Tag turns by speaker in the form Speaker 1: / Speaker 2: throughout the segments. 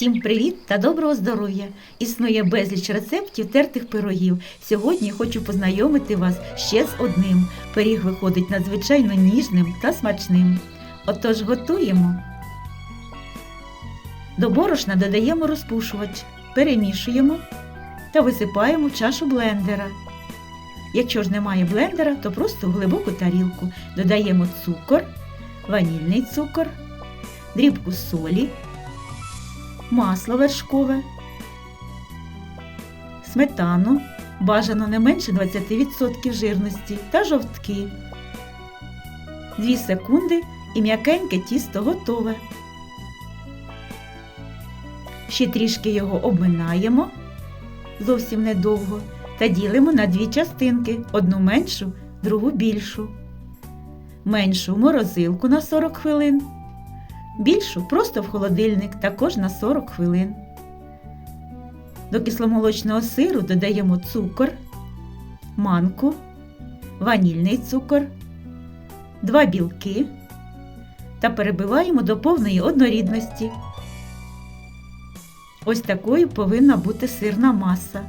Speaker 1: Всім привіт та доброго здоров'я! Існує безліч рецептів тертих пирогів. Сьогодні хочу познайомити вас ще з одним. Пиріг виходить надзвичайно ніжним та смачним. Отож готуємо. До борошна додаємо розпушувач, перемішуємо та висипаємо в чашу блендера. Якщо ж немає блендера, то просто в глибоку тарілку додаємо цукор, ванільний цукор, дрібку солі масло вершкове, сметану, бажано не менше 20% жирності та жовтки. 2 секунди і м'якеньке тісто готове. Ще трішки його обминаємо зовсім недовго та ділимо на дві частинки, одну меншу, другу більшу. Меншу в морозилку на 40 хвилин більшу просто в холодильник також на 40 хвилин. До кисломолочного сиру додаємо цукор, манку, ванільний цукор, два білки та перебиваємо до повної однорідності. Ось такою повинна бути сирна маса.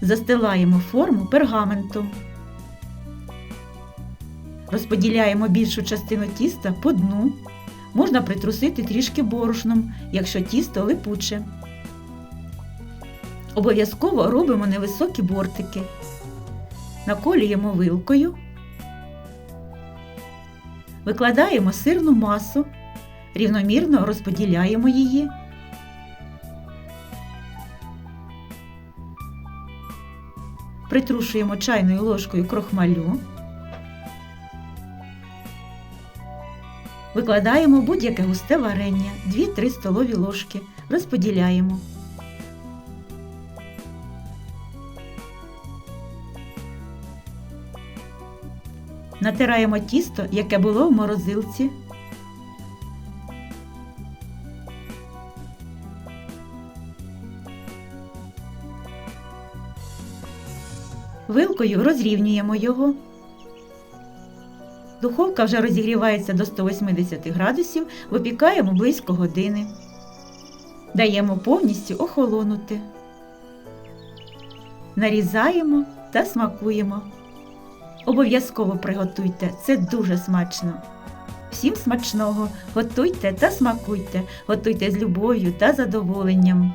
Speaker 1: Застилаємо форму пергаментом. Розподіляємо більшу частину тіста по дну. Можна притрусити трішки борошном, якщо тісто липуче. Обов'язково робимо невисокі бортики. Наколюємо вилкою, викладаємо сирну масу, рівномірно розподіляємо її. Притрушуємо чайною ложкою крохмалю. Викладаємо будь-яке густе варення 2-3 столові ложки. Розподіляємо. Натираємо тісто, яке було в морозилці. Вилкою розрівнюємо його. Духовка вже розігрівається до 180 градусів, випікаємо близько години. Даємо повністю охолонути. Нарізаємо та смакуємо. Обов'язково приготуйте, це дуже смачно. Всім смачного! Готуйте та смакуйте, готуйте з любов'ю та задоволенням.